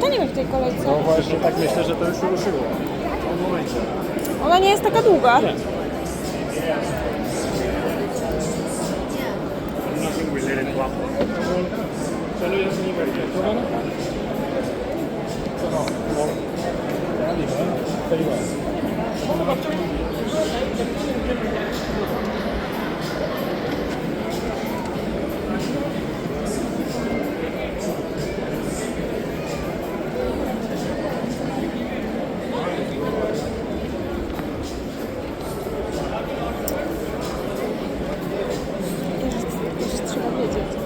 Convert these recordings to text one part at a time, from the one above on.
zostaniemy w tej kolejce. No właśnie tak myślę, że to już ruszyło. W tym momencie. Ona nie jest taka długa. Nie to Apple. Celuję, że nie wejdzie. Co ono? Co no? No. Paliwo. Paliwo. Już trzeba wiedzieć.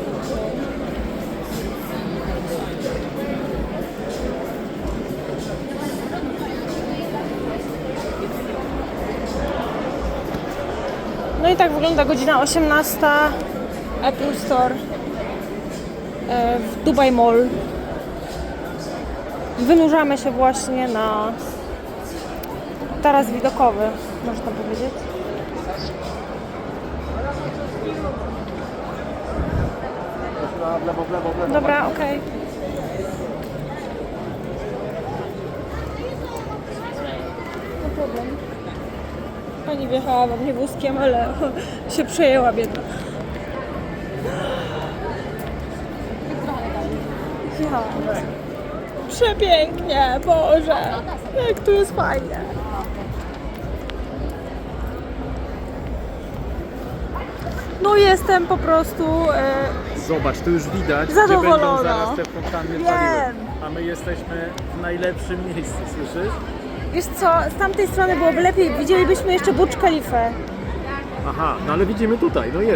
No i tak wygląda godzina 18. Apple Store e, w Dubai Mall. Wynurzamy się właśnie na taras widokowy, można powiedzieć. Dobra, okej. No problem. Pani wjechała we mnie wózkiem, ale się przejęła biedna. Ja. Przepięknie, Boże. Jak tu jest fajnie. No jestem po prostu... E, Zobacz, tu już widać, Zadowolona. gdzie będą zaraz te fontanny Wiem. paliły. A my jesteśmy w najlepszym miejscu, słyszysz? Wiesz co, z tamtej strony byłoby lepiej, widzielibyśmy jeszcze Burcz Khalifę. Aha, no ale widzimy tutaj, no jest.